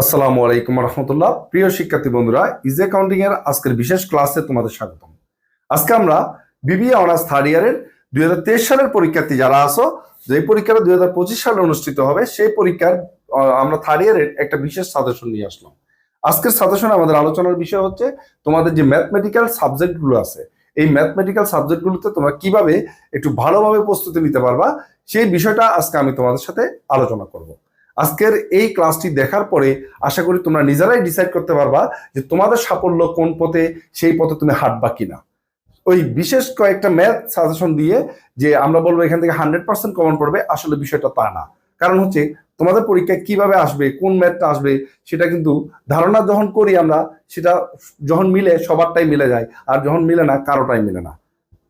আসসালামু আলাইকুম রহমতুল্লাহ। প্রিয় শিক্ষার্থী বন্ধুরা ইজি অ্যাকাউন্টিং এর আজকের বিশেষ ক্লাসে তোমাদের স্বাগতম। আজকে আমরা বিবিএ অনার্স থার্ড ইয়ারের দুই হাজার তেইশ সালের পরীক্ষার্থী যারা আসো যে পরীক্ষাটা দুই পঁচিশ সালে অনুষ্ঠিত হবে, সেই পরীক্ষার আমরা থার্ড ইয়ারের একটা বিশেষ সাজেশন নিয়ে আসলাম। আজকের সাজেশনে আমাদের আলোচনার বিষয় হচ্ছে, তোমাদের যে ম্যাথমেটিক্যাল সাবজেক্টগুলো আছে, এই ম্যাথমেটিক্যাল সাবজেক্টগুলোতে তোমরা কীভাবে একটু ভালোভাবে প্রস্তুতি নিতে পারবা, সেই বিষয়টা আজকে আমি তোমাদের সাথে আলোচনা করব। আজকের এই ক্লাসটি দেখার পরে আশা করি তোমরা নিজেরাই ডিসাইড করতে পারবা যে তোমাদের সাফল্য কোন পথে, সেই পথে তুমি হাঁটবা কিনা। ওই বিশেষ কয়েকটা ম্যাথ সাজেশন দিয়ে যে আমরা বলব এখান থেকে হান্ড্রেড পার্সেন্ট কমন পড়বে, আসলে বিষয়টা তা না। কারণ হচ্ছে তোমাদের পরীক্ষায় কীভাবে আসবে, কোন ম্যাথটা আসবে, সেটা কিন্তু ধারণা যখন করি আমরা, সেটা যখন মিলে সবারটাই মিলে যায়, আর যখন মিলে না, কারোটাই মিলে না।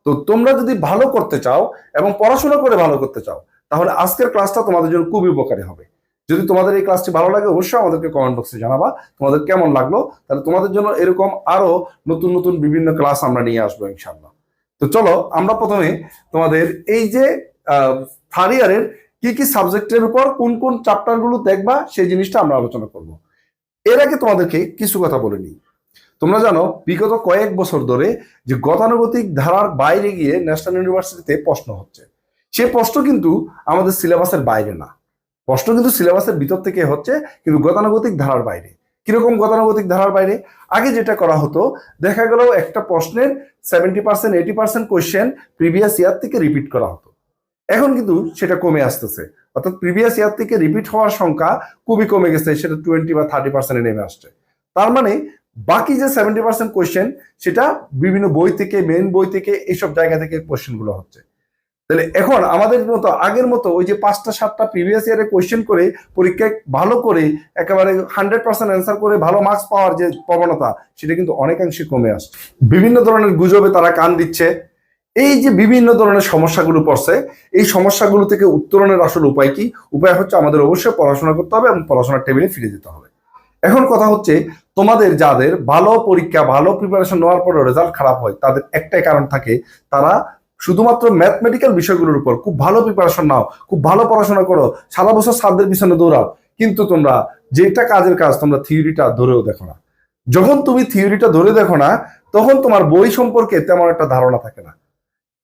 তো তোমরা যদি ভালো করতে চাও এবং পড়াশোনা করে ভালো করতে চাও, তাহলে আজকের ক্লাসটা তোমাদের জন্য খুবই উপকারী হবে। যদি তোমাদের এই ক্লাসটি ভালো লাগে, অবশ্যই আমাদেরকে কমেন্ট বক্সে জানাবা। তোমাদের কেমন লাগল? তাহলে তোমাদের জন্য এরকম আরও নতুন নতুন বিভিন্ন ক্লাস আমরা নিয়ে আসব ইনশাল্লাহ তো চলো, আমরা প্রথমে তোমাদের এই যে থার্ড ইয়ারের কি কি সাবজেক্টের উপর কোন কোন চ্যাপ্টারগুলো দেখবা, সেই জিনিসটা আমরা আলোচনা করব। এর আগে তোমাদেরকে কিছু কথা বলে নিই। তোমরা জানো, বিগত কয়েক বছর ধরে যে গতানুগতিক ধারার বাইরে গিয়ে ন্যাশনাল ইউনিভার্সিটিতে প্রশ্ন হচ্ছে। সে প্রশ্ন কিন্তু আমাদের সিলেবাসের বাইরে না। প্রশ্ন কিন্তু সিলেবাসের ভিতর থেকে হচ্ছে কিন্তু গতানুগতিক ধারার বাইরে। কীরকম গতানুগতিক ধারার বাইরে? আগে যেটা করা হতো, দেখা গেল একটা প্রশ্নের seventy percent eighty percent question previous year থেকে রিপিট করা হতো। এখন কিন্তু সেটা কমে আসতেছে। অর্থাৎ প্রিভিয়াস ইয়ার থেকে রিপিট হওয়ার সংখ্যা খুবই কমে গেছে, সেটা টোয়েন্টি বা থার্টি পার্সেন্টে নেমে আসছে। তার মানে বাকি যে সেভেন্টি পার্সেন্ট কোয়েশ্চেন সেটা বিভিন্ন বই থেকে মেন বই থেকে, এইসব জায়গা থেকে কোয়েশ্চেনগুলো হচ্ছে। তাহলে এখন আমাদের মতো, আগের মতো ওই যে পাঁচটা, সাতটা প্রিভিয়াস ইয়ারে কোয়েশ্চেন করে পরীক্ষায় ভালো করে একেবারে হান্ড্রেড পার্সেন্ট অ্যান্সার করে ভালো মার্কস পাওয়ার যে প্রবণতা, সেটা কিন্তু অনেকাংশে কমে আসছে। বিভিন্ন ধরনের গুজবে তারা কান দিচ্ছে। এই যে বিভিন্ন ধরনের সমস্যাগুলো পড়ছে, এই সমস্যাগুলো থেকে উত্তরণের আসল উপায় কি? উপায় হচ্ছে আমাদের অবশ্যই পড়াশোনা করতে হবে এবং পড়াশোনার টেবিলে ফিরে যেতে হবে। এখন কথা হচ্ছে, তোমাদের যাদের ভালো পরীক্ষা, ভালো প্রিপারেশন নেওয়ার পরে রেজাল্ট খারাপ হয়, তাদের একটাই কারণ থাকে, তারা শুধুমাত্র ম্যাথমেটিক্যাল বিষয়গুলোর উপর। খুব ভালো প্রিপারেশন নাও, খুব ভালো পড়াশোনা করো, সারা বছর সাতদের পিছনে দৌড়াও। কিন্তু তোমরা যেটা কাজের কাজ, তোমরা থিওরিটা ধরেও দেখো না। যখন তুমি থিওরিটা ধরে দেখো না, তখন তোমার বই সম্পর্কে তেমন একটা ধারণা থাকে না।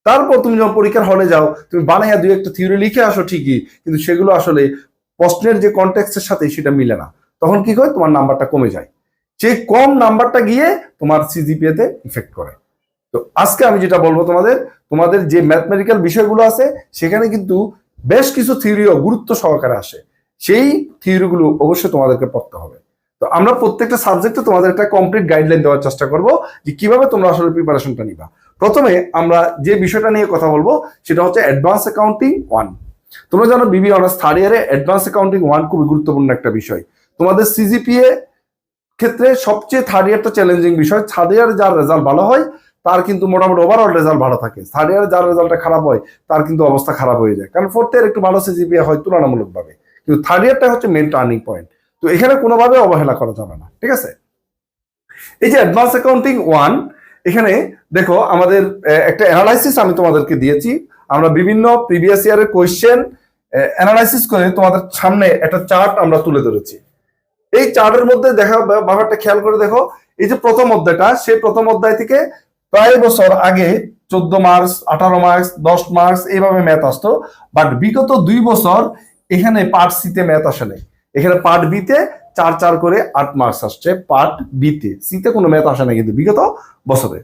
তারপর তুমি যখন পরীক্ষার হলে যাও, তুমি বানাইয়া দুই একটা থিওরি লিখে আসো ঠিকই, কিন্তু সেগুলো আসলে প্রশ্নের যে কন্টেক্সের সাথে সেটা মিলে না। তখন কি হয়? তোমার নাম্বারটা কমে যায়। সেই কম নাম্বারটা গিয়ে তোমার সিজিপিএ তে ইফেক্ট করে। তো আজকে আমি যেটা বলব তোমাদের তোমাদের যে ম্যাথমেটিক্যাল বিষয়গুলো আছে, সেখানে কিন্তু বেশ কিছু থিওরিও গুরুত্ব সহকারে আসে। সেই থিওরিগুলো অবশ্যই তোমাদেরকে পড়তে হবে। তো আমরা প্রত্যেকটা সাবজেক্টে তোমাদের একটা কমপ্লিট গাইডলাইন দেওয়ার চেষ্টা করব যে কীভাবে তোমরা আসলে প্রিপারেশনটা নিবা। প্রথমে আমরা যে বিষয়টা নিয়ে কথা বলব, সেটা হচ্ছে অ্যাডভান্স অ্যাকাউন্টিং ওয়ান তোমরা জানো বিবি অনার্স থার্ড ইয়ারে অ্যাডভান্স অ্যাকাউন্টিং ওয়ান খুবই গুরুত্বপূর্ণ একটা বিষয়। তোমাদের সিজিপিএ ক্ষেত্রে সবচেয়ে থার্ড ইয়ারটা চ্যালেঞ্জিং বিষয়। থার্ড ইয়ারে যার রেজাল্ট ভালো হয় তার কিন্তু মোটামুটি ওভারঅল রেজাল্ট ভালো থাকে। থার্ড ইয়ারে যার রেজাল্টটা খারাপ হয়, তার কিন্তু অবস্থা খারাপ হয়ে যায়। কারণ ফোর্থ ইয়ার একটু ভালো সিজিপিএ হয় তুলনামূলকভাবে। কিন্তু থার্ড ইয়ারটা হচ্ছে মেন টার্নিং পয়েন্ট তো এখানে কোনোভাবে অবহেলা করা যাবে না, ঠিক আছে? এই যে অ্যাডভান্স অ্যাকাউন্টিং ওয়ান এখানে দেখো আমাদের একটা অ্যানালাইসিস আমি তোমাদেরকে দিয়েছি। আমরা বিভিন্ন প্রিভিয়াস ইয়ারের কোয়েশ্চেন অ্যানালাইসিস করে তোমাদের সামনে একটা চার্ট আমরা তুলে ধরেছি। এই চার্টের মধ্যে দেখা ব্যাপারটা খেয়াল করে দেখো, এই যে প্রথম অধ্যায়টা, সেই প্রথম অধ্যায় থেকে প্রায় বছর আগে চোদ্দ মার্কস আঠারো মার্কস দশ মার্কস এইভাবে ম্যাথ আসতো বাট বিগত দুই বছর এখানে পার্ট সিতে ম্যাথ আসে নাই। এখানে পার্ট বিতে চার চার করে আট মার্কস আসছে পার্ট বিতে সিতে কোনো ম্যাথ আসে না কিন্তু বিগত বছরে।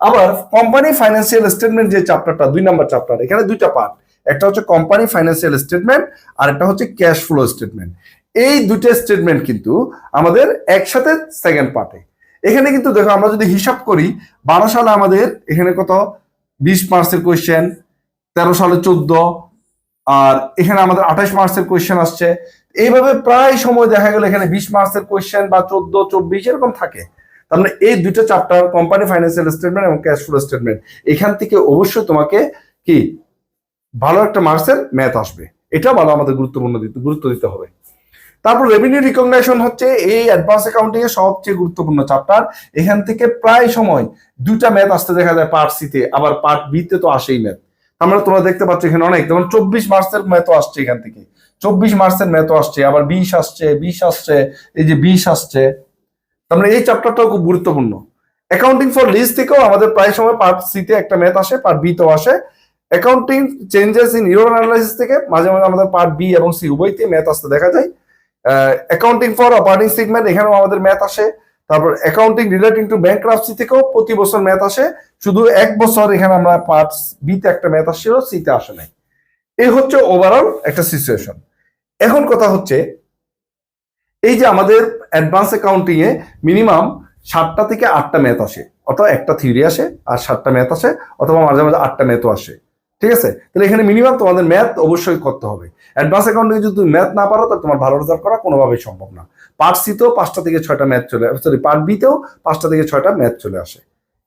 আবার কোম্পানি ফাইন্যান্সিয়াল স্টেটমেন্ট যে চ্যাপ্টারটা দুই নাম্বার চ্যাপ্টার এখানে দুইটা পার্ট একটা হচ্ছে কোম্পানি ফাইন্যান্সিয়াল স্টেটমেন্ট আর একটা হচ্ছে ক্যাশ ফ্লো স্টেটমেন্ট এই দুটো স্টেটমেন্ট কিন্তু আমাদের একসাথে সেকেন্ড পার্টে এখানে কিন্তু দেখো আমরা যদি হিসাব করি, বারো সালে আমাদের এখানে কত? বিশ মার্কসের কোয়েশ্চেন তেরো সালে চোদ্দ, আর এখানে আমাদের আঠাশ মার্কসের কোয়েশ্চেন আসছে। এইভাবে প্রায় সময় দেখা গেল এখানে বিশ মার্কসের কোয়েশ্চেন বা চোদ্দ, চব্বিশ এরকম থাকে। তার মানে এই দুটো চ্যাপ্টার কোম্পানি ফাইন্যান্সিয়াল স্টেটমেন্ট এবং ক্যাশ ফ্লো স্টেটমেন্ট এখান থেকে অবশ্যই তোমাকে কি? ভালো একটা মার্কসের ম্যাথ আসবে। এটা ভালো আমাদের গুরুত্বপূর্ণ দিতে, গুরুত্ব দিতে হবে। তারপর রেভিনিউ রিকগনাইজেশন হচ্ছে এই অ্যাডভান্স অ্যাকাউন্টিং এর সবচেয়ে গুরুত্বপূর্ণ চ্যাপ্টার এখান থেকে প্রায় সময় দুটা ম্যাথ আসতে দেখা যায় পার্ট সিতে আবার পার্ট বিতে তো আসেই ম্যাথ আমরা তোমরা দেখতে পাচ্ছ এখানে অনেক, যেমন চব্বিশ মার্চের ম্যাথও আসছে এখান থেকে। চব্বিশ মার্চের ম্যাথও আসছে, আবার বিশ আসছে বিশ আসছে, এই যে বিশ আসছে। তার মানে এই চ্যাপ্টারটাও খুব গুরুত্বপূর্ণ। অ্যাকাউন্টিং ফর লিজ থেকেও আমাদের প্রায় সময় পার্ট সিতে একটা ম্যাথ আসে পার্ট বি তেও আসে। Accounting changes in euro analysis থেকে মাঝে মাঝে আমাদের পার্ট বি এবং সি উভয়তে ম্যাথ আসতে দেখা যায়। অ্যাকাউন্টিং ফর অপারেটিং সেগমেন্ট এখানেও আমাদের ম্যাথ আসে। তারপর অ্যাকাউন্টিং রিলেটিং টু ব্যাংক থেকেও প্রতি বছর ম্যাথ আসে। শুধু এক বছর এখানে আমরা পার্ট বিতে একটা ম্যাথ আসছিল সিতে আসে নাই। এই হচ্ছে ওভারঅল একটা সিচুয়েশন এখন কথা হচ্ছে, এই যে আমাদের অ্যাডভান্স অ্যাকাউন্টিং এ মিনিমাম সাতটা থেকে আটটা ম্যাথ আসে। অথবা একটা থিওরি আসে, আর সাতটা ম্যাথ আসে, অথবা মাঝে মাঝে আটটা ম্যাথও আসে। ঠিক আছে? তাহলে এখানে মিনিমাম তোমাদের ম্যাথ অবশ্যই করতে হবে। অ্যাডভান্স অ্যাকাউন্টে যদি তুমি ম্যাথ না পারো, তাহলে তোমার ভালো রেজাল্ট করা কোনোভাবেই সম্ভব না। পার্ট সিতেও পাঁচটা থেকে ছয়টা ম্যাথ চলে সরি পার্ট বিতেও পাঁচটা থেকে ছয়টা ম্যাথ চলে আসে।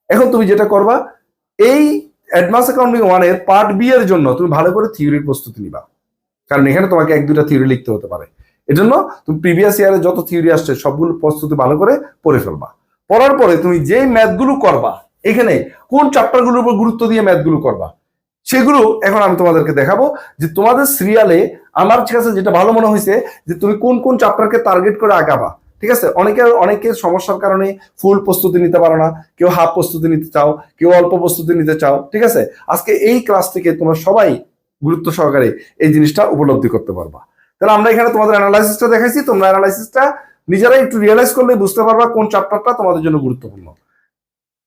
এখন তুমি যেটা করবা, এই অ্যাডভান্স অ্যাকাউন্টিং ওয়ানের পার্ট বি এর জন্য তুমি ভালো করে থিওরির প্রস্তুতি নিবা। কারণ এখানে তোমাকে এক দুটা থিওরি লিখতে হতে পারে। এজন্য তুমি প্রিভিয়াস ইয়ারে যত থিওরি আসছে, সবগুলো প্রস্তুতি ভালো করে পড়ে ফেলবা। পড়ার পরে তুমি যেই ম্যাথগুলো করবা, এখানে কোন চ্যাপ্টারগুলোর উপর গুরুত্ব দিয়ে ম্যাথগুলো করবা সেগুলো এখন আমি তোমাদেরকে দেখাবো যে তোমাদের সিরিয়ালে আমার কাছে যেটা ভালো মনে হয়েছে যে তুমি কোন কোন চ্যাপ্টারকে টার্গেট করে আগাবা, ঠিক আছে? অনেকে অনেকের সমস্যার কারণে ফুল প্রস্তুতি নিতে পারো না, কেউ হাফ প্রস্তুতি নিতে চাও, কেউ অল্প প্রস্তুতি নিতে চাও, ঠিক আছে? আজকে এই ক্লাস থেকে তোমরা সবাই গুরুত্ব সহকারে এই জিনিসটা উপলব্ধি করতে পারবা। তাহলে আমরা এখানে তোমাদের অ্যানালাইসিসটা দেখাইছি, তোমরা অ্যানালাইসিসটা নিজেরাই একটু রিয়েলাইজ করলে বুঝতে পারবা কোন চ্যাপ্টারটা তোমাদের জন্য গুরুত্বপূর্ণ।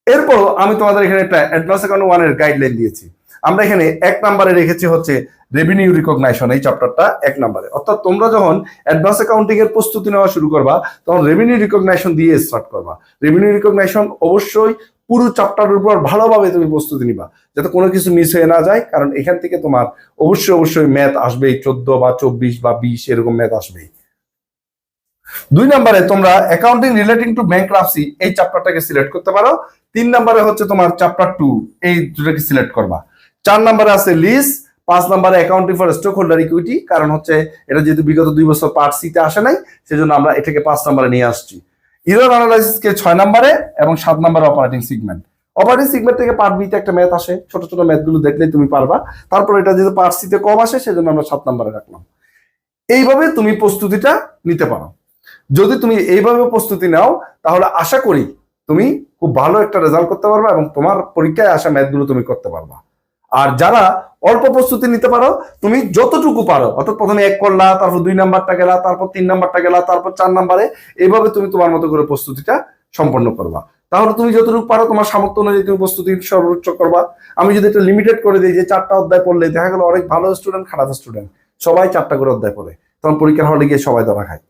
এরপর আমি তোমাদের এখানে একটা অ্যাডভান্স অ্যাকাউন্ট ওয়ানের গাইডলাইন দিয়েছি। আমরা এখানে এক নাম্বারে রেখেছি হচ্ছে রেভিনিউ রিকগনাইশন এই চ্যাপ্টারটা এক নাম্বারে। অর্থাৎ তোমরা যখন অ্যাডভান্স অ্যাকাউন্টিং এর প্রস্তুতি নেওয়া শুরু করবা, তখন রেভিনিউ রিকগনাইশন দিয়ে স্টার্ট করবা। রেভিনিউ রিকগনাইশন অবশ্যই পুরো চ্যাপ্টারের উপর ভালোভাবে তুমি প্রস্তুতি নিবা, যাতে কোনো কিছু মিস হয়ে না যায়, কারণ এখান থেকে তোমার অবশ্যই অবশ্যই ম্যাথ আসবেই, চোদ্দ বা চব্বিশ বা বিশ এরকম ম্যাথ আসবেই। দুই নম্বরে তোমরা অ্যাকাউন্টিং রিলেটিং টু ব্যাংক এই চ্যাপ্টারটাকে সিলেক্ট করতে পারো। তিন নম্বরে হচ্ছে তোমার চ্যাপ্টার টু এই দুটাকে সিলেক্ট করবা। চার নম্বরে আছে লিজ পাঁচ নম্বরে accounting for stock holder equity কারণ হচ্ছে এটা যেহেতু বিগত দুই বছর পার্ট সিতে আসে নাই, সেজন্য আমরা এটাকে পাঁচ নম্বরে নিয়ে আসছি। ইরর অ্যানালাইসিসকে ছয় নম্বরে এবং সাত নম্বরে অপারেটিং সিগমেন্ট অপারেটিং সিগমেন্ট থেকে পার্ট বিতে একটা ম্যাথ আসে, ছোট ছোট ম্যাথগুলো দেখলেই তুমি পারবা। তারপর এটা যেহেতু পার্ট সিতে কম আসে, সেজন্য আমরা সাত নম্বরে রাখলাম। এইভাবে তুমি প্রস্তুতিটা নিতে পারো। যদি তুমি এইভাবে প্রস্তুতি নাও, তাহলে আশা করি তুমি খুব ভালো একটা রেজাল্ট করতে পারবা এবং তোমার পরীক্ষায় আসা ম্যাথগুলো তুমি করতে পারবা। আর যারা অল্প প্রস্তুতি নিতে পারো, তুমি যতটুকু পারো, অর্থাৎ প্রথমে এক করলা, তারপর দুই নাম্বারটা গেলা, তারপর তিন নাম্বারটা গেলা, তারপর চার নাম্বারে এইভাবে তুমি তোমার মতো করে প্রস্তুতিটা সম্পন্ন করবা। তাহলে তুমি যতটুকু পারো, তোমার সামর্থ্য অনুযায়ী তুমি প্রস্তুতি সর্বোচ্চ করবা। আমি যদি এটা লিমিটেড করে দিই যে চারটা অধ্যায় পড়লে দেখা গেলো অনেক ভালো স্টুডেন্ট খারাপ স্টুডেন্ট সবাই চারটা করে অধ্যায় পড়ে। তখন পরীক্ষার হলে গিয়ে সবাই ধরা খায়।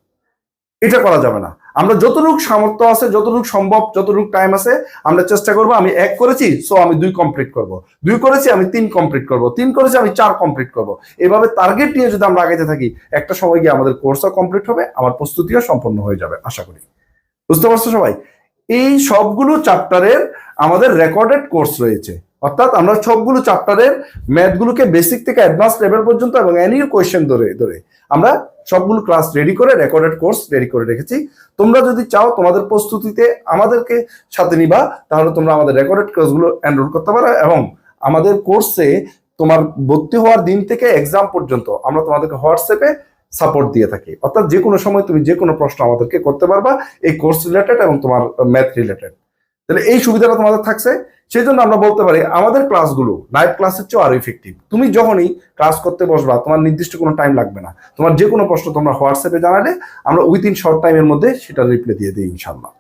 এটা করা যাবে না। আমরা যতটুকু সামর্থ্য আছে, যতটুক সম্ভব, যতটুক টাইম আছে, আমরা চেষ্টা করব, আমি এক করেছি সো আমি দুই কমপ্লিট করব। দুই করেছি, আমি তিন কমপ্লিট করব। তিন করেছি, আমি চার কমপ্লিট করব। এভাবে টার্গেট নিয়ে যদি আমরা আগাইতে থাকি, একটা সময় গিয়ে আমাদের কোর্সও কমপ্লিট হবে, আমার প্রস্তুতিও সম্পন্ন হয়ে যাবে, আশা করি। বুঝতে পারছ সবাই? এই সবগুলো চ্যাপ্টারের আমাদের রেকর্ডেড কোর্স রয়েছে। অর্থাৎ আমরা সবগুলো চ্যাপ্টারের ম্যাথগুলোকে বেসিক থেকে অ্যাডভান্স লেভেল পর্যন্ত এবং অ্যানিউ কোয়েশ্চেন ধরে ধরে আমরা সবগুলো ক্লাস রেডি করে রেকর্ডেড কোর্স রেডি করে রেখেছি। তোমরা যদি চাও তোমাদের প্রস্তুতিতে আমাদেরকে সাথে নিবা, তাহলে তোমরা আমাদের রেকর্ডেড কোর্সগুলো এনরোল করতে পারো এবং আমাদের কোর্সে তোমার ভর্তি হওয়ার দিন থেকে এক্সাম পর্যন্ত আমরা তোমাদেরকে হোয়াটসঅ্যাপে সাপোর্ট দিয়ে থাকি। অর্থাৎ যে কোনো সময় তুমি যে কোনো প্রশ্ন আমাদেরকে করতে পারবা, এই কোর্স রিলেটেড এবং তোমার ম্যাথ রিলেটেড তাহলে এই সুবিধাটা তোমাদের থাকছে। সেই জন্য আমরা বলতে পারি, আমাদের ক্লাসগুলো লাইভ ক্লাসের চেয়েও আরও ইফেক্টিভ তুমি যখনই ক্লাস করতে বসবা, তোমার নির্দিষ্ট কোনো টাইম লাগবে না। তোমার যে কোনো প্রশ্ন তোমরা হোয়াটসঅ্যাপে জানালে, আমরা উইথিন শর্ট টাইমের মধ্যে সেটা রিপ্লাই দিয়ে দিই ইনশাল্লাহ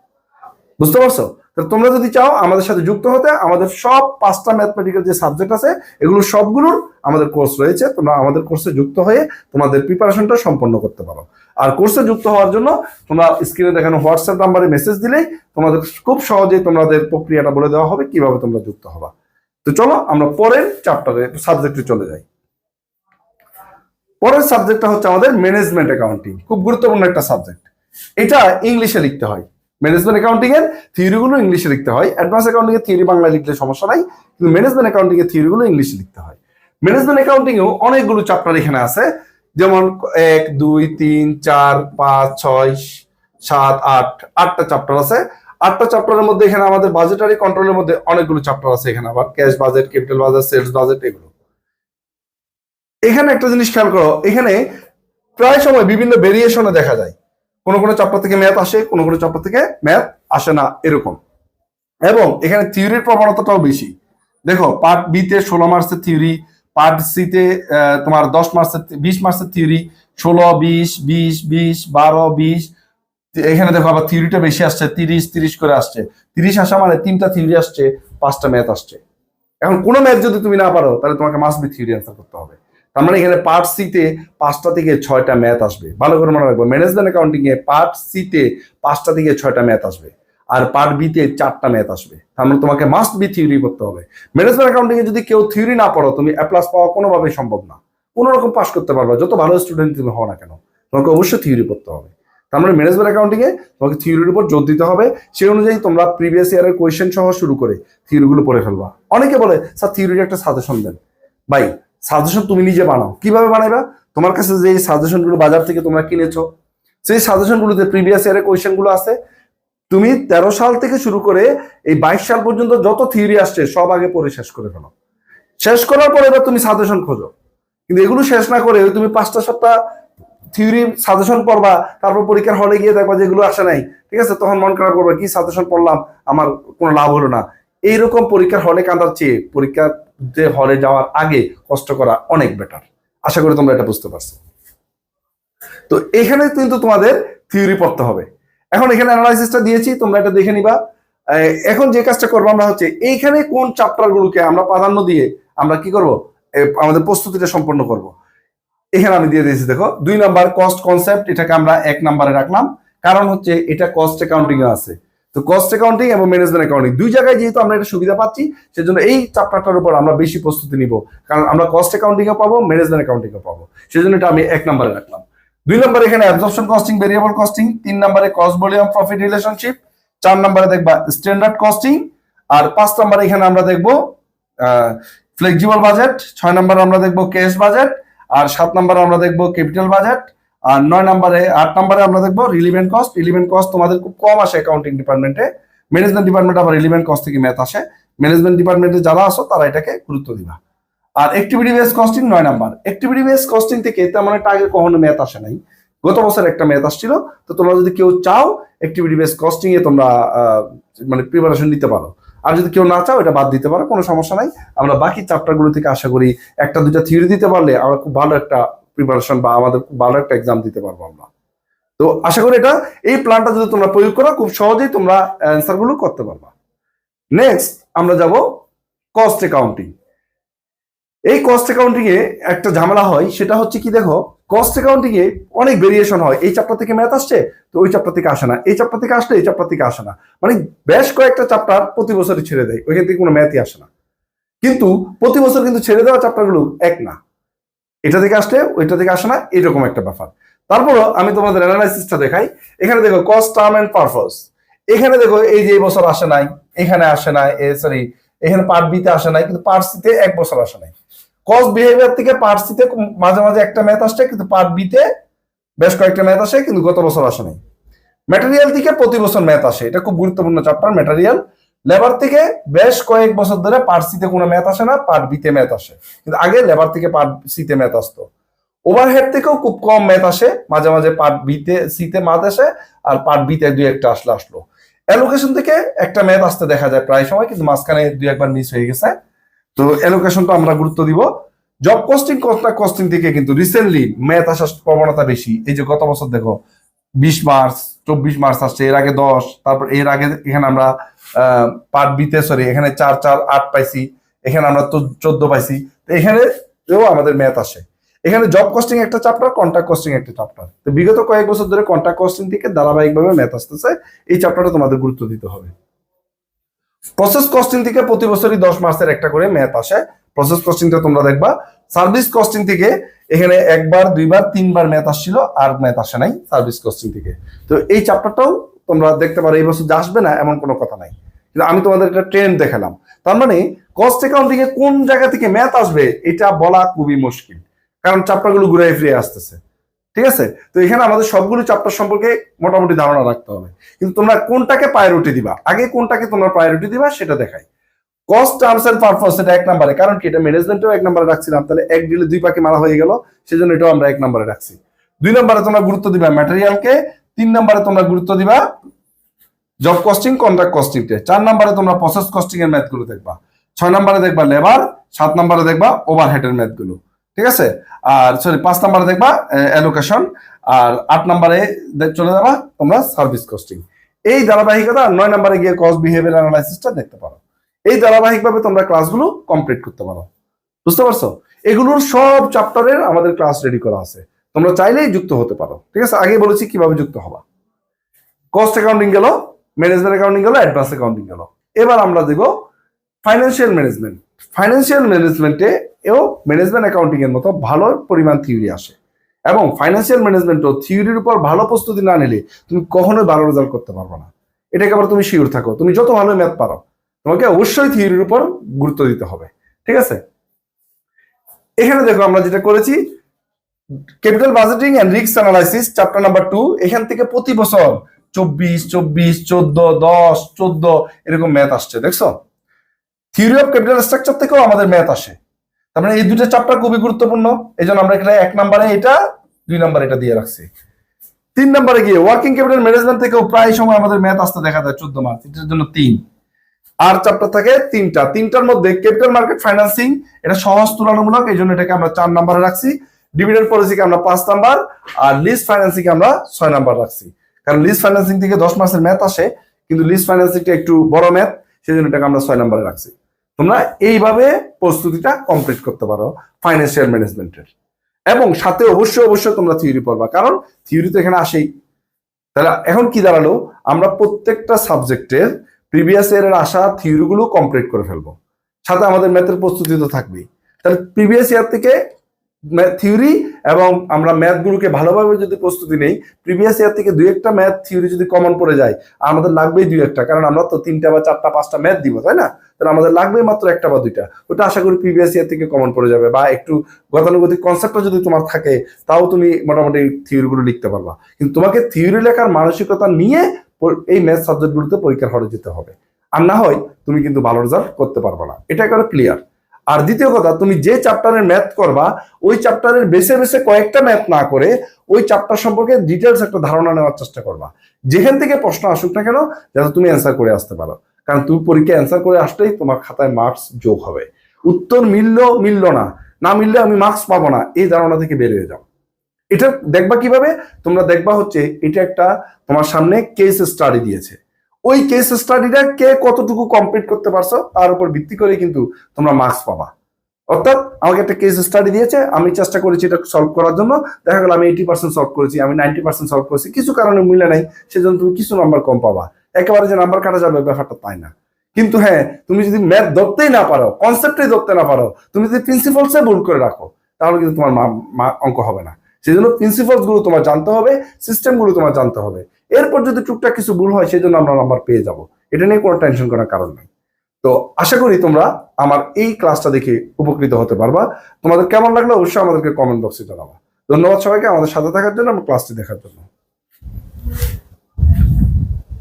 বুঝতে পারছ? তো তোমরা যদি চাও, আমাদের সাথে যুক্ত হতে, আমাদের সব পাঁচটা ম্যাথমেটিক্যাল যে সাবজেক্ট আছে, এগুলো সবগুলোর আমাদের কোর্স রয়েছে। তোমরা আমাদের কোর্সে যুক্ত হয়ে তোমাদের প্রিপারেশনটা সম্পন্ন করতে পারো। আর কোর্সে যুক্ত হওয়ার জন্য তোমরা স্ক্রিনে দেখানো হোয়াটসঅ্যাপ নাম্বারে মেসেজ দিলেই তোমাদের খুব সহজেই তোমাদের প্রক্রিয়াটা বলে দেওয়া হবে, কীভাবে তোমরা যুক্ত হবা। তো চলো আমরা পরের চ্যাপ্টারে সাবজেক্টে চলে যাই। পরের সাবজেক্টটা হচ্ছে আমাদের ম্যানেজমেন্ট অ্যাকাউন্টিং খুব গুরুত্বপূর্ণ একটা সাবজেক্ট এটা ইংলিশে লিখতে হয়। ম্যানেজমেন্ট অ্যাকাউন্টিং এর থিওরিগুলো ইংলিশে লিখতে হয়। অ্যাডভান্স অ্যাকাউন্টিং এর থিওরি বাংলায় লিখলে সমস্যা নাই, কিন্তু ম্যানেজমেন্ট অ্যাকাউন্টিং এর থিওরিগুলো ইংলিশে লিখতে হয়। ম্যানেজমেন্ট অ্যাকাউন্টিং এও অনেকগুলো চ্যাপ্টার এখানে আছে। যেমন এক, দুই, তিন, চার, পাঁচ, ছয়, সাত, আট, আটটা চ্যাপ্টার আছে। আটটা চ্যাপ্টারের মধ্যে এখানে আমাদের বাজেটারি কন্ট্রোলের মধ্যে অনেকগুলো চ্যাপ্টার আছে এখানে আবার। Cash budget capital budget sales budget এগুলো। এখানে একটা জিনিস খেয়াল করো, এখানে প্রায় সময় বিভিন্ন ভেরিয়েশনে দেখা যায়। কোনো কোনো চ্যাপ্টার থেকে ম্যাথ আসে, কোনো কোনো চ্যাপ্টার থেকে ম্যাথ আসে না, এরকম। এবং এখানে থিওরির প্রবণতাটাও বেশি। দেখো পার্ট বিতে ষোলো মার্চের থিওরি পার্ট সিতে তোমার দশ মার্চের, বিশ মার্চের থিওরি ষোলো, বিশ বিশ বিশ, বারো, বিশ এখানে দেখো আবার থিওরিটা বেশি আসছে, তিরিশ তিরিশ করে আসছে। তিরিশ আসা মানে তিনটা থিওরি আসছে, পাঁচটা ম্যাথ আসছে। এখন কোনো ম্যাথ যদি তুমি না পারো, তাহলে তোমাকে মাস্ট বি থিওরি অ্যান্সার করতে হবে। তার মানে এখানে পার্ট সিতে পাঁচটা থেকে ছয়টা ম্যাথ আসবে। ভালো করে মনে রাখব ম্যানেজমেন্ট অ্যাকাউন্টিং এ পার্ট সিতে পাঁচটা থেকে ছয়টা ম্যাথ আসবে। আর পার্ট বিতে চারটা ম্যাথ আসবে। তার মানে তোমাকে মাস্ট বি থিওরি করতে হবে। ম্যানেজমেন্ট অ্যাকাউন্টিং এ যদি কেউ থিওরি না পড়ো, তুমি এ প্লাস পাওয়া কোনোভাবেই সম্ভব না। কোনো রকম পাস করতে পারবে, যত ভালো স্টুডেন্ট তুমি হও না কেন। তোমাকে অবশ্যই থিওরি পড়তে হবে। তার মানে ম্যানেজমেন্ট অ্যাকাউন্টিং এ তোমাকে থিওরির উপর জোর দিতে হবে। সেই অনুযায়ী তোমরা প্রিভিয়াস ইয়ারের কোয়েশ্চেন সহ শুরু করে থিওরিগুলো পড়ে ফেলবা। অনেকে বলে, স্যার থিওরির একটা সাজেশন দেন। ভাই সাজেশন তুমি নিজে বানাও। কীভাবে বানাইবা? তোমার কাছে যে সাজেশনগুলো বাজার থেকে তোমরা কিনেছো, সেই সাজেশন গুলোতে প্রিভিয়াস ইয়ারের কোয়েশ্চেনগুলো আছে। তুমি তেরো সাল থেকে শুরু করে এই বাইশ সাল পর্যন্ত যত থিওরি আসছে, সব আগে পড়ে শেষ করে ফেলো। শেষ করার পরে এবার তুমি সাজেশন খোঁজো। কিন্তু এগুলো শেষ না করে তুমি পাঁচটা, সাতটা থিওরি সাজেশন পড়বা, তারপর পরীক্ষার হলে গিয়ে দেখবা যে এগুলো আসে নাই। ঠিক আছে? তখন মন খারাপ করবে, কি সাজেশন পড়লাম? আমার কোনো লাভ হলো না। এইরকম পরীক্ষার হলে কাঁদার চেয়ে পরীক্ষার যে হলে যাওয়ার আগে কষ্ট করা অনেক বেটার আশা করি তোমরা এটা বুঝতে পারছ। তো এখানে কিন্তু তোমাদের থিওরি পড়তে হবে। এখন এখানে অ্যানালাইসিসটা দিয়েছি, তোমরা এটা দেখে নিবা। এখন যে কাজটা করব আমরা হচ্ছে, এইখানে কোন চ্যাপ্টার গুলোকে আমরা প্রাধান্য দিয়ে আমরা কি করব? আমাদের প্রস্তুতিটা সম্পন্ন করব। এখানে আমি দিয়ে দিয়েছি, দেখো, দুই নাম্বার কস্ট কনসেপ্ট এটাকে আমরা এক নাম্বারে রাখলাম। কারণ হচ্ছে, এটা কস্ট অ্যাকাউন্টিং এ আছে। তো কস্ট অ্যাকাউন্টিং এবং ম্যানেজমেন্ট অ্যাকাউন্টিং দুই জায়গায় যেহেতু আমরা এটা সুবিধা পাচ্ছি, সেজন্য এই চ্যাপ্টারটার উপর আমরা বেশি প্রস্তুতি নিব। কারণ আমরা কস্ট অ্যাকাউন্টিং এ পাবো ম্যানেজমেন্ট অ্যাকাউন্টিং এ পাবো। সেজন্য এটা আমি এক নাম্বারে রাখলাম। দুই নম্বরে এখানে অ্যাবজর্পশন কস্টিং ভেরিয়েবল কস্টিং তিন নম্বরে কস্ট ভলিউম প্রফিট রিলেশনশিপ চার নম্বরে দেখবা স্ট্যান্ডার্ড কস্টিং আর পাঁচ নম্বরে এখানে আমরা দেখব ফ্লেক্সিবল বাজেট ছয় নম্বরে আমরা দেখব ক্যাশ বাজেট আর সাত নম্বরে আমরা দেখব ক্যাপিটাল বাজেট আর নয় নম্বরে, আট নম্বরে আমরা দেখব রিলিভেন্ট কস্ট রিলিভেন্ট কস্ট তোমাদের খুব কম আসে অ্যাকাউন্টিং ডিপার্টমেন্টে ম্যানেজমেন্ট ডিপার্টমেন্টে আবার রিলিভেন্ট কস্ট থেকে ম্যাথ আসে ম্যানেজমেন্ট ডিপার্টমেন্টে যারা আসো তারা এটাকে গুরুত্ব দিবা। আর অ্যাক্টিভিটি বেস কস্টিং নয় নাম্বার। অ্যাক্টিভিটি বেস কস্টিং থেকে তেমন একটা আগে কখনো ম্যাথ আসে নাই। গত বছর একটা ম্যাথ আসছিল, তো তোমরা যদি কেউ চাও অ্যাক্টিভিটি বেস কস্টিং এ তোমরা মানে প্রিপারেশন নিতে পারো। আর যদি কেউ না চাও, এটা বাদ দিতে পারো, কোনো সমস্যা নাই। আমরা বাকি চ্যাপ্টারগুলো থেকে আশা করি একটা, দুইটা থিওরি দিতে পারলে আমরা খুব ভালো একটা প্রিপারেশন বা আমাদের খুব ভালো একটা এক্সাম দিতে পারব আমরা। তো আশা করি এটা, এই প্ল্যানটা যদি তোমরা প্রয়োগ করো, খুব সহজেই তোমরা অ্যান্সারগুলো করতে পারবা। নেক্সট আমরা যাব কস্ট অ্যাকাউন্টিং এই কস্ট অ্যাকাউন্টিং এ একটা ঝামেলা হয়, সেটা হচ্ছে কি দেখো কস্ট অ্যাকাউন্টিং এ অনেক ভেরিয়েশন হয়। এই চ্যাপ্টার থেকে ম্যাথ আসছে, তো ওই চ্যাপ্টার থেকে আসে না। এই চ্যাপ্টার থেকে আসলে এই চ্যাপ্টার থেকে আসে না। মানে বেশ কয়েকটা চ্যাপ্টার প্রতি বছরই ছেড়ে দেয়, ওইখান থেকে কোনো ম্যাথই আসে না। কিন্তু প্রতি বছর কিন্তু ছেড়ে দেওয়া চ্যাপ্টারগুলো এক না। এটা থেকে আসলে ওইটা থেকে আসে না, এরকম একটা ব্যাপার। তারপরও আমি তোমাদের অ্যানালাইসিসটা দেখাই। এখানে দেখো কস্ট টার্ম এন্ড পারপাস এখানে দেখো এই যে এই বছর আসে নাই, এখানে আসে নাই সরি এখানে পার্ট বিতে আসে নাই, কিন্তু পার্ট সিতে এক বছর আসে নাই। কস্ট বিহেভিয়ার থেকে পার্ট সিতে মাঝে মাঝে একটা ম্যাথ আসছে, কিন্তু পার্ট বিতে বেশ কয়েকটা ম্যাথ আসে, কিন্তু গত বছর আসে নাই। ম্যাটেরিয়াল থেকে প্রতি বছর ম্যাথ আসে, এটা খুব গুরুত্বপূর্ণ চ্যাপ্টার ম্যাটেরিয়াল লেবার থেকে বেশ কয়েক বছর ধরে পার্ট সিতে কোনো ম্যাথ আসে না পার্ট বিতে ম্যাথ আসে। কিন্তু আগে লেবার থেকে পার্ট সিতে ম্যাথ আসতো। ওভারহেড থেকেও খুব কম ম্যাথ আসে, মাঝে মাঝে পার্ট বিতে সিতে ম্যাথ আসে, আর পার্ট বিতে দুই একটা আসলে আসলো। অ্যালোকেশন থেকে একটা ম্যাথ আসতে দেখা যায় প্রায় সময়, কিন্তু মাঝখানে দুই একবার মিস হয়ে গেছে। তো অ্যালোকেশনটা আমরা গুরুত্ব দিব। জব কস্টিং কন্ট্রাক্ট কস্টিং থেকে কিন্তু রিসেন্টলি ম্যাথ আসার প্রবণতা বেশি। এই যে গত বছর দেখো, বিশ মার্চ, চব্বিশ মার্চ আসছে, এর আগে দশ, তারপর এর আগে এখানে আমরা পার্ট বিতে সরি এখানে চার চার, আট পাইছি। এখানে আমরা চোদ্দ পাইছি। তো এখানে আমাদের ম্যাথ আসে। এখানে জব কস্টিং একটা চ্যাপ্টার কন্ট্রাক্ট কস্টিং একটা চ্যাপ্টার তো বিগত কয়েক বছর ধরে কন্ট্রাক্ট কস্টিং থেকে ধারাবাহিকভাবে ম্যাথ আসতেছে, এই চ্যাপ্টারটা তোমাদের গুরুত্ব দিতে হবে। প্রসেস কস্টিং থেকে প্রতি বছরই দশ মাসের একটা করে ম্যাথ আসে। প্রসেস কস্টিংটা তোমরা দেখবা সার্ভিস কস্টিং থেকে এখানে একবার, দুইবার, তিনবার ম্যাথ আসছিল, আর ম্যাথ আসে নাই সার্ভিস কস্টিং থেকে তো এই চ্যাপ্টারটাও তোমরা দেখতে পারো, এই বছর যে আসবে না, এমন কোনো কথা নাই। কিন্তু আমি তোমাদের একটা ট্রেন্ড দেখালাম। তার মানে কস্ট অ্যাকাউন্টিং এ কোন জায়গা থেকে ম্যাথ আসবে, এটা বলা খুবই মুশকিল। কারণ চ্যাপ্টারগুলো ঘুরে ফিরে আসতেছে। ঠিক আছে? তো এখানে আমাদের সবগুলো চ্যাপ্টার সম্পর্কে মোটামুটি ধারণা রাখতে হবে। কিন্তু তোমরা কোনটাকে প্রায়োরিটি দিবা? আগে কোনটাকে তোমরা প্রায়োরিটি দিবা সেটা দেখাই। কস্ট টার্মস এন্ড পারপাস এটা এক নম্বরে। কারণ কি? এটা ম্যানেজমেন্টও এক নম্বরে রাখছিলাম। তাহলে এক ডিলে দুই পাখি মারা হয়ে গেল, সেজন্য এটাও আমরা এক নম্বরে রাখছি। দুই নম্বরে তোমরা গুরুত্ব দিবা ম্যাটেরিয়ালকে তিন নম্বরে তোমরা গুরুত্ব দিবা জব কস্টিং কন্ট্রাক্ট কস্টিংকে চার নম্বরে তোমরা প্রসেস কস্টিং এর ম্যাথগুলো দেখবা। ছয় নম্বরে দেখবা লেবার সাত নম্বরে দেখবা ওভারহেডের ম্যাথগুলো। ঠিক আছে? আর সরি পাঁচ নম্বরে দেখবা অ্যালোকেশন আর আট নম্বরে চলে যাবা তোমরা সার্ভিস কস্টিং এই ধারাবাহিকতা নয় নম্বরে গিয়ে কস্ট বিহেভিয়ার অ্যানালাইসিসটা দেখতে পারো। এই ধারাবাহিকভাবে তোমরা ক্লাসগুলো কমপ্লিট করতে পারো। বুঝতে পারছ? এগুলোর সব চ্যাপ্টারের আমাদের ক্লাস রেডি করা আছে। তোমরা চাইলেই যুক্ত হতে পারো। ঠিক আছে? আগে বলেছি কীভাবে যুক্ত হবা। কস্ট অ্যাকাউন্টিং গেল ম্যানেজমেন্ট অ্যাকাউন্টিং গেল অ্যাডভান্স অ্যাকাউন্টিং গেল। এবার আমরা দেব ফাইন্যান্সিয়াল ম্যানেজমেন্ট ফাইন্যান্সিয়াল ম্যানেজমেন্টে এও ম্যানেজমেন্ট অ্যাকাউন্টিং এর মতো ভালো পরিমাণ থিওরি আসে। এবং ফাইন্যান্সিয়াল ম্যানেজমেন্টও থিওরির উপর ভালো প্রস্তুতি না নিলে তুমি কখনোই ভালো রেজাল্ট করতে পারবে না। এটাকে আবার তুমি শিওর থাকো। তুমি যত ভালো ম্যাথ পারো, তোমাকে অবশ্যই থিওরির উপর গুরুত্ব দিতে হবে। ঠিক আছে? এখানে দেখো আমরা যেটা করেছি capital budgeting and risk analysis chapter number two এখান থেকে প্রতি বছর চব্বিশ চব্বিশ, চোদ্দ, দশ, চোদ্দ এরকম ম্যাথ আসছে, দেখছ? থিওরি অফ ক্যাপিটাল স্ট্রাকচার থেকেও আমাদের ম্যাথ আসে। তার মানে এই দুটো চ্যাপ্টার খুবই গুরুত্বপূর্ণ। এই জন্য আমরা এখানে এক নম্বরে এটা, দুই নম্বরে এটা দিয়ে রাখছি। তিন নম্বরে গিয়ে ওয়ার্কিং ক্যাপিটাল ম্যানেজমেন্ট থেকেও প্রায় সময় আমাদের ম্যাথ আসতে দেখা যায় চোদ্দ মার্চ এটার জন্য তিন। আর চ্যাপ্টার থাকে তিনটা। তিনটার মধ্যে ক্যাপিটাল মার্কেট ফাইন্যান্সিং এটা সহজ তুলনামূলক, এই জন্য এটাকে আমরা চার নম্বরে রাখছি। ডিভিডেন্ড পলিসিকে আমরা পাঁচ নাম্বার, আর লিস্ট ফাইন্যান্সিং আমরা ছয় নাম্বার রাখছি। কারণ লিস্ট ফাইন্যান্সিং থেকে দশ মাসের ম্যাথ আসে, কিন্তু লিজ ফাইন্যান্সিংটা একটু বড় ম্যাথ সেই জন্য এটাকে আমরা ছয় নাম্বারে রাখছি। তোমরা এইভাবে প্রস্তুতিটা কমপ্লিট করতে পারো ফাইন্যান্সিয়াল ম্যানেজমেন্টের এবং সাথে অবশ্যই অবশ্যই তোমরা থিওরি পড়বা, কারণ থিওরি তো এখানে আসেই। তাহলে এখন কি দাঁড়াল? আমরা প্রত্যেকটা সাবজেক্টের প্রিভিয়াস ইয়ারের আসা থিওরিগুলো কমপ্লিট করে ফেলব। সাথে আমাদের ম্যাথের প্রস্তুতি তো থাকবেই। তাহলে প্রিভিয়াস ইয়ার থেকে থিওরি এবং আমরা ম্যাথগুলোকে ভালোভাবে যদি প্রস্তুতি নেই প্রিভিয়াস ইয়ার থেকে দুই একটা ম্যাথ থিওরি যদি কমন পড়ে যায়, আমাদের লাগবেই দুই একটা, কারণ আমরা তো তিনটা বা চারটা, পাঁচটা ম্যাথ দিব, তাই না? তাহলে আমাদের লাগবে মাত্র একটা বা দুইটা। ওটা আশা করি প্রিভিয়াস ইয়ার থেকে কমন পড়ে যাবে বা একটু গতানুগতিক কনসেপ্টটা যদি তোমার থাকে, তাও তুমি মোটামুটি থিওরিগুলো লিখতে পারবা। কিন্তু তোমাকে থিওরি লেখার মানসিকতা নিয়ে এই ম্যাথ সাবজেক্টগুলোতে পরীক্ষার হলে যেতে হবে। আর না হয় তুমি কিন্তু ভালো রেজাল্ট করতে পারবে না। এটা একেবারে ক্লিয়ার আর দ্বিতীয় কথা, তুমি যে চ্যাপ্টারের ম্যাথ করবা, ওই চ্যাপ্টারের বেছে বেছে কয়েকটা ম্যাথ না করে ওই চ্যাপ্টার সম্পর্কে ডিটেলস একটা ধারণা নেওয়ার চেষ্টা করবা। যেখান থেকে প্রশ্ন আসুক না কেন, যাতে তুমি অ্যান্সার করে আসতে পারো। কারণ তুমি পরীক্ষায় অ্যান্সার করে আসলেই তোমার খাতায় মার্কস যোগ হবে। উত্তর মিলল মিলল না। না মিললে আমি মার্কস পাবো না। এই ধারণা থেকে বেরিয়ে যাও। এটা দেখবা কীভাবে? তোমরা দেখবা হচ্ছে এটা একটা তোমার সামনে কেস স্টাডি দিয়েছে। ওই কেস স্টাডিটা কে কতটুকু কমপ্লিট করতে পারছ তার উপর ভিত্তি করে কিন্তু তোমরা মার্কস পাবা। অর্থাৎ আমাকে একটা কেস স্টাডি দিয়েছে, আমি চেষ্টা করেছি এটা সলভ করার জন্য। দেখা গেল আমি এইটি পার্সেন্ট সলভ করেছি, আমি নাইনটি পার্সেন্ট সলভ করেছি। কিছু কারণে মিলে নাই, সেজন্য তুমি কিছু নাম্বার কম পাবা। একেবারে যে নাম্বার কাটা যাবে, ব্যাপারটা তাই না। কিন্তু হ্যাঁ তুমি যদি ম্যাথ ধরতেই না পারো কনসেপ্টই ধরতে না পারো, তুমি যদি প্রিন্সিপালসে ভুল করে রাখো, তাহলে কিন্তু তোমার অঙ্ক হবে না। সেই জন্য প্রিন্সিপালসগুলো তোমার জানতে হবে সিস্টেমগুলো তোমার জানতে হবে। এরপর যদি টুকটাক কিছু ভুল হয় সেই জন্য আমরা নাম্বার পেয়ে যাব। এটা নিয়ে কোনো টেনশন করার কারণ নেই। তো আশা করি তোমরা আমার এই ক্লাসটা দেখে উপকৃত হতে পারবা। তোমাদের কেমন লাগল অবশ্যই আমাদেরকে কমেন্ট বক্সে জানাবা। ধন্যবাদ সবাইকে আমাদের সাথে থাকার জন্য এবং ক্লাসটি দেখার জন্য।